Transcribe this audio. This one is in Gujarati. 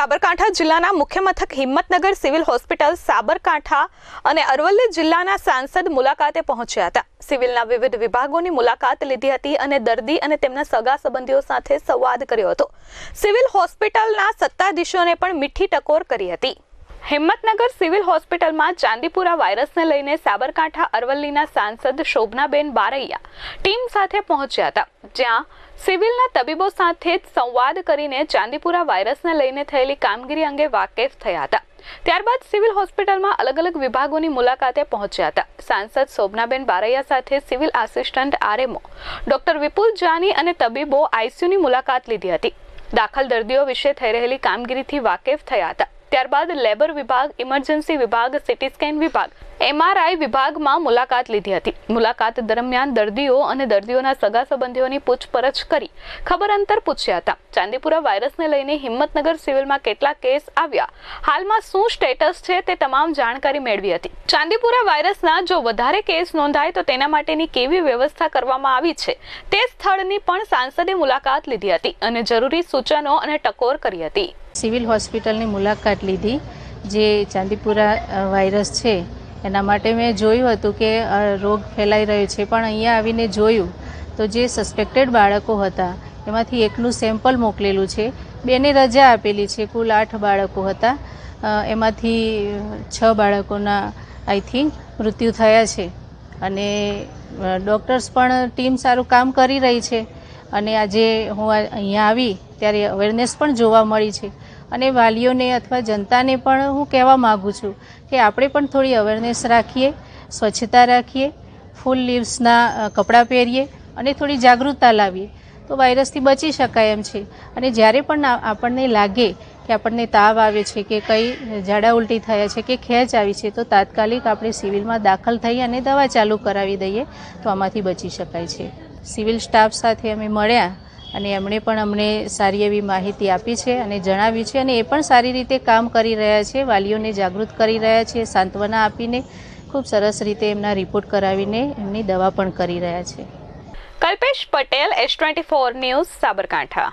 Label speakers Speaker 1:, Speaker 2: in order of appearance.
Speaker 1: સાબરકાંઠા જિલ્લાના મુખ્ય મથક હિંમતનગર સિવિલ હોસ્પિટલ સાબરકાંઠા અને અરવલ્લી જિલ્લાના સાંસદ મુલાકાતે પહોંચ્યા હતા. સિવિલના વિવિધ વિભાગોની મુલાકાત લીધી હતી અને દર્દી અને તેમના સગા સંબંધીઓ સાથે સંવાદ કર્યો હતો. સિવિલ હોસ્પિટલના સત્તાધીશોને પણ મીઠી ટકોર કરી હતી. હિંમતનગર સિવિલ હોસ્પિટલમાં ચાંદીપુરા વાયરસને લઈને સાબરકાંઠા અરવલ્લીના સાંસદ શોભનાબેન બારૈયા ટીમ સાથે પહોંચ્યા હતા. જ્યાં સિવિલના તબીબો સાથે જ સંવાદ કરીને ચાંદીપુરા વાયરસને લઈને થયેલી કામગીરી અંગે વાકેફ થયા હતા. ત્યારબાદ સિવિલ હોસ્પિટલમાં અલગ અલગ વિભાગોની મુલાકાતે પહોંચ્યા હતા. સાંસદ શોભનાબેન બારૈયા સાથે civil assistant RMO doctor Vipul Jani અને તબીબો આઈસીયુની મુલાકાત લીધી હતી. દાખલ દર્દીઓ વિશે થઈ રહેલી કામગીરીથી વાકેફ થયા હતા. ત્યારબાદ લેબર વિભાગ ઇમરજન્સી વિભાગ સિટી સ્કેન વિભાગ એમઆરઆઈ વિભાગમાં મુલાકાત લીધી હતી. મુલાકાત દરમિયાન દર્દીઓ અને દર્દીઓના સગા સંબંધીઓની પૂછપરછ કરી ખબર અંતર પૂછ્યા હતા. ચાંદીપુરા વાયરસને લઈને હિંમતનગર સિવિલમાં કેટલા કેસ આવ્યા. હાલમાં શું સ્ટેટસ છે તે તમામ જાણકારી મેળવી હતી. ચાંદીપુરા વાયરસના જો વધારે કેસ નોંધાય તો તેના માટેની કેવી વ્યવસ્થા કરવામાં આવી છે તે સ્થળની પણ સાંસદે મુલાકાત લીધી હતી અને જરૂરી સૂચનો અને ટકોર કરી હતી.
Speaker 2: સિવિલ હોસ્પિટલની મુલાકાત લીધી, જે ચાંદીપુરા વાયરસ છે. એના માટે મેં જોયું હતું કે રોગ ફેલાઈ રહ્યો છે, પણ અહીંયા આવીને જોયું તો જે સસ્પેક્ટેડ બાળકો હતા, એમાંથી એકનું સેમ્પલ મોકલેલું છે. બેને રજા આપેલી છે, કુલ આઠ બાળકો હતા. એમાંથી, છ બાળકોના આઈ થિંક મૃત્યુ થયા છે. અને ડૉક્ટર્સ પણ ટીમ સારું કામ કરી રહી છે. અને આજે હું અહીંયા આવી, ત્યારે અવેરનેસ પણ જોવા મળી છે. અને વાલીઓને અથવા જનતાને પણ હું કહેવા માગું છું કે આપણે પણ થોડી અવેરનેસ રાખીએ, સ્વચ્છતા રાખીએ, ફૂલ લીવ્સના કપડાં પહેરીએ અને થોડી જાગૃતતા લાવીએ. તો વાયરસથી બચી શકાય એમ છે. અને જ્યારે પણ આપણને લાગે કે આપણને તાવ આવે છે કે કંઈ ઝાડા ઉલટી થયા છે કે ખેંચ આવી છે, તો તાત્કાલિક આપણે સિવિલમાં દાખલ થઈ અને દવા ચાલુ કરાવી દઈએ, તો આમાંથી બચી શકાય છે. સિવિલ સ્ટાફ સાથે અમે મળ્યા અને એમણે પણ અમને સારી એવી માહિતી આપી છે અને જણાવી છે અને એ પણ સારી રીતે કામ કરી રહ્યા છે, વાલીઓને જાગૃત કરી રહ્યા છે, સાંત્વના આપીને ખૂબ સરસ રીતે એમના રિપોર્ટ કરાવીને એમની દવા પણ કરી રહ્યા છે.
Speaker 1: Kalpesh Patel S twenty four news Sabarkantha.